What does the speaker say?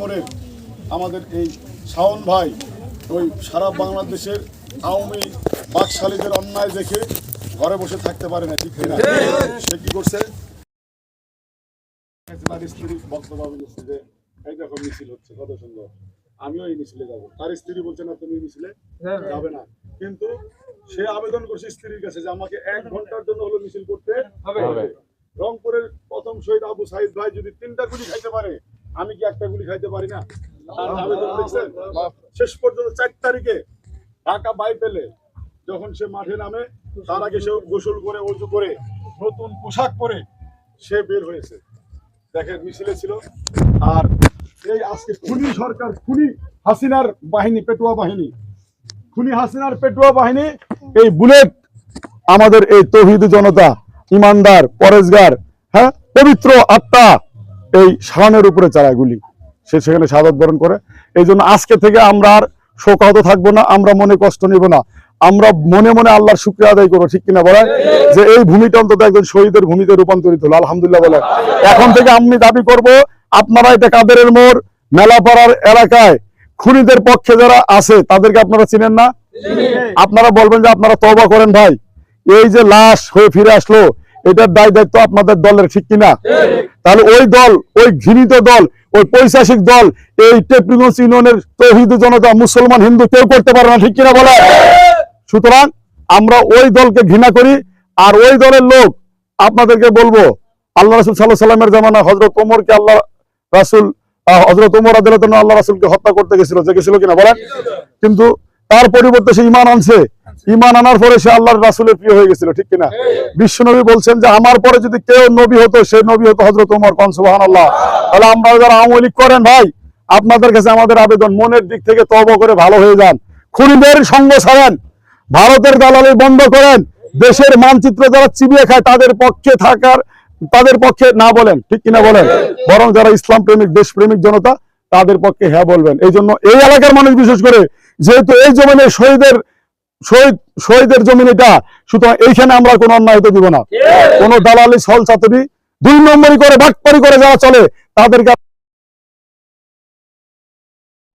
মোড়ের আমাদের এই শাওন ভাই ওই সারা বাংলাদেশের আওয়ামী বাকশালীদের অন্যায় দেখে ঘরে বসে থাকতে পারে না ঠিক না সে কি করছে? তার স্ত্রী বক্তব্য বলেছে যে এই দেখো মিছিল হচ্ছে কত সুন্দর। আমিও এই মিছিলে যাব। তার স্ত্রী বলছে না তুমি মিছিলে যাবে না। কিন্তু সে আবেদন করছে স্ত্রীর কাছে যে আমাকে এক ঘণ্টার জন্য হলো মিছিল করতে হবে। রংপুরের প্রথম শহীদ আবু সাইদ ভাই যদি তিনটা গুলি খাইতে পারে আমি কি একটা গুলি খাইতে পারি না? শেষ পর্যন্ত চার তারিখে ঢাকা বাই পেলে যখন সে মাঠে নামে, তার আগে সে গোসল করে, অজু করে, নতুন পোশাক পরে সে বের হয়েছে। দেখেন, মিছিলে ছিল। আর এই আজকে খুনি সরকার, খুনি হাসিনার বাহিনী, পেটুয়া বাহিনী। খুনি হাসিনার পেটুয়া বাহিনী, এই বুলেট আমাদের এই তৌহিদ জনতা, ইমানদার, পরেশগার হ্যাঁ পবিত্র আত্মা এই শানের উপরে চালায় গুলি, সে সেখানে সাদত বরণ করে। এই আজকে থেকে আমরা আর শোকাহত থাকব না, আমরা মনে কষ্ট নিব না। আমরা মনে মনে আল্লাহর শুক্রিয়া আদায় করব, ঠিক কিনা বলেন? যে এই ভূমিটা অন্তত একজন শহীদের ভূমিতে রূপান্তরিত হলো, আলহামদুলিল্লাহ বলেন। এখন থেকে আমি দাবি করব, আপনারা এটা কাদেরের মোড়, মেলাপাড়ার এলাকায় খুনিদের পক্ষে যারা আছে, তাদেরকে আপনারা চিনেন না? আপনারা বলবেন যে আপনারা তবা করেন ভাই। এই যে লাশ হয়ে ফিরে আসলো এটার দায় দায়িত্ব আপনাদের দলের, ঠিক কিনা? তাহলে ওই দল, ওই ঘৃণিত দল, ওই পৈশাসিক দল, এই টেপরিগঞ্জ ইউনিয়নের তৌহিদ জনতা মুসলমান হিন্দু কেউ করতে পারে না, ঠিক কিনা বলে? সুতরাং আমরা ওই দলকে ঘৃণা করি, আর ওই দলের লোক, আপনাদেরকে বলব, আল্লাহ রাসুল সাল্লাহ সাল্লামের জামানা হজরত ওমরকে আল্লাহ রাসুল হজরত ওমর আদালত আল্লাহ রাসুলকে হত্যা করতে গেছিল যে গেছিল কিনা বলেন? কিন্তু তার পরিবর্তে সে ইমান আনছে। ইমান আনার পরে সে আল্লাহর রাসুলের প্রিয় হয়ে গেছিল ঠিক কিনা? বিশ্ব নবী বলছেন যে আমার পরে যদি কেউ নবী হতো সে নবী হতো হজরত ওমর কন সুবাহান আল্লাহ তাহলে আমরা যারা আওয়ামী লীগ করেন ভাই আপনাদের কাছে আমাদের আবেদন মনের দিক থেকে তব করে ভালো হয়ে যান। খুনিদের সঙ্গ ছাড়েন ভারতের দালালি বন্ধ করেন দেশের মানচিত্র যারা চিবিয়ে খায় তাদের পক্ষে থাকার তাদের পক্ষে না বলেন ঠিক কিনা বলেন? বরং যারা ইসলাম প্রেমিক দেশ প্রেমিক জনতা তাদের পক্ষে হ্যাঁ বলবেন। এই জন্য এই এলাকার মানুষ বিশেষ করে যেহেতু এই জমিনে শহীদের শহীদ শহীদের জমিন এটা। সুতরাং এইখানে আমরা কোনো অন্যায় হতে দিব না। কোন দালালি সল ছাত্রী দুই নম্বরই করে বাটপারি করে যারা চলে তাদেরকে